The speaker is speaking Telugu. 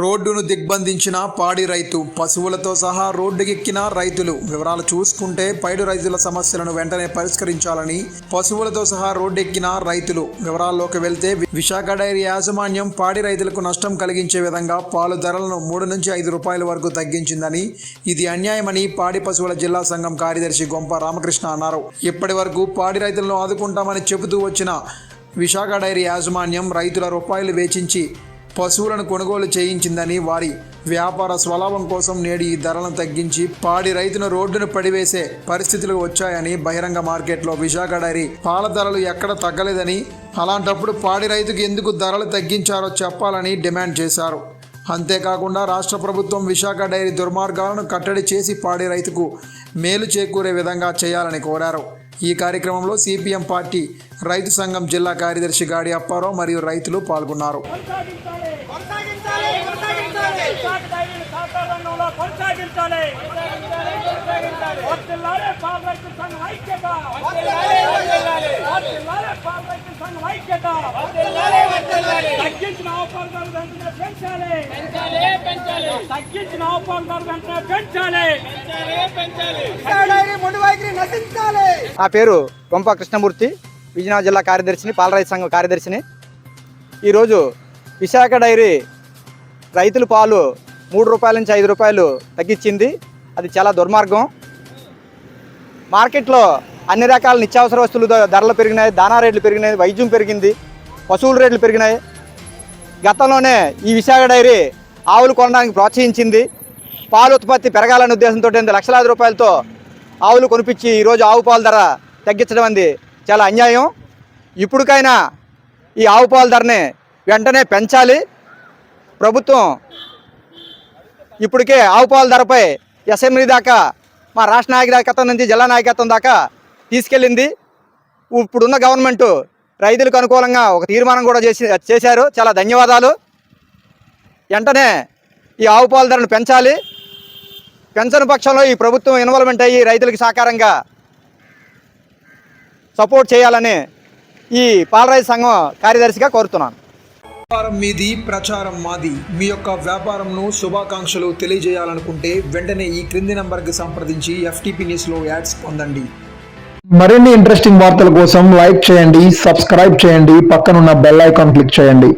రోడ్డును దిగ్బంధించిన పాడి రైతు పశువులతో సహా రోడ్డుకెక్కిన రైతులు. వివరాలు చూసుకుంటే పైడు రైతుల సమస్యలను వెంటనే పరిష్కరించాలని పశువులతో సహా రోడ్డెక్కిన రైతులు. వివరాల్లోకి వెళ్తే విశాఖ డైరీ యాజమాన్యం పాడి రైతులకు నష్టం కలిగించే విధంగా పాలు ధరలను మూడు నుంచి ఐదు రూపాయల వరకు తగ్గించిందని ఇది అన్యాయమని పాడి పశువుల జిల్లా సంఘం కార్యదర్శి గొంప రామకృష్ణ అన్నారు. ఇప్పటి వరకు పాడి రైతులను ఆదుకుంటామని చెబుతూ వచ్చిన విశాఖ డైరీ యాజమాన్యం రైతుల రూపాయలు వేచించి పశువులను కొనుగోలు చేయించిందని వారి వ్యాపార స్వలాభం కోసం నేడు ఈ ధరలను తగ్గించి పాడి రైతును రోడ్డును పడివేసే పరిస్థితులు వచ్చాయని బహిరంగ మార్కెట్లో విశాఖ డైరీ పాల ధరలు ఎక్కడ తగ్గలేదని అలాంటప్పుడు పాడి రైతుకు ఎందుకు ధరలు తగ్గించారో చెప్పాలని డిమాండ్ చేశారు. అంతేకాకుండా రాష్ట్ర ప్రభుత్వం విశాఖ డైరీ దుర్మార్గాలను కట్టడి చేసి పాడి రైతుకు మేలు చేకూరే విధంగా చేయాలని కోరారు. ఈ కార్యక్రమంలో సిపిఎం పార్టీ రైతు సంఘం జిల్లా కార్యదర్శి గాడి అప్పారావు మరియు రైతులు పాల్గొన్నారు. తగ్గించిన ఆఫర్ ధర వెంటనే పెంచాలి. తగ్గించిన ధర వెంటనే నా పేరు గొంప కృష్ణమూర్తి విజయనగరం జిల్లా కార్యదర్శిని పాలరైతు సంఘం కార్యదర్శిని. ఈరోజు విశాఖ డైరీ రైతుల పాలు మూడు రూపాయల నుంచి ఐదు రూపాయలు తగ్గించింది. అది చాలా దుర్మార్గం. మార్కెట్లో అన్ని రకాల నిత్యావసర వస్తువులు ధరలు పెరిగినాయి దానా రేట్లు పెరిగినాయి వైద్యం పెరిగింది పశువుల రేట్లు పెరిగినాయి. గతంలోనే ఈ విశాఖ డైరీ ఆవులు కొనడానికి ప్రోత్సహించింది. పాలు ఉత్పత్తి పెరగాలనే ఉద్దేశంతో లక్షలాది రూపాయలతో ఆవులు కొనిపించి ఈరోజు ఆవు పాల ధర తగ్గించడం అనేది చాలా అన్యాయం. ఇప్పటికైనా ఈ ఆవు పాల ధరని వెంటనే పెంచాలి. ప్రభుత్వం ఇప్పటికే ఆవు పాల ధరపై అసెంబ్లీ దాకా మా రాష్ట్ర నాయకత్వం నుంచి జిల్లా నాయకత్వం దాకా తీసుకెళ్ళింది. ఇప్పుడున్న గవర్నమెంట్ రైతులకు అనుకూలంగా ఒక తీర్మానం కూడా చేసి చేశారు. చాలా ధన్యవాదాలు. వెంటనే ఈ ఆవు పాల ధరను పెంచాలి. పెంచని పక్షంలో ఈ ప్రభుత్వం ఇన్వాల్వ్మెంట్ అయ్యి రైతులకు సహకారంగా సపోర్ట్ చేయాలని ఈ పాలరైతు సంఘం కార్యదర్శిగా కోరుతున్నాను. వ్యాపారం మీది ప్రచారం మాది. మీ యొక్క వ్యాపారంను శుభాకాంక్షలు తెలియజేయాలనుకుంటే వెంటనే ఈ క్రింది నంబర్కి సంప్రదించి ఎఫ్టీపీ న్యూస్లో యాడ్స్ పొందండి. మరిన్ని ఇంట్రెస్టింగ్ వార్తల కోసం లైక్ చేయండి సబ్స్క్రైబ్ చేయండి పక్కనున్న బెల్ ఐకాన్ క్లిక్ చేయండి.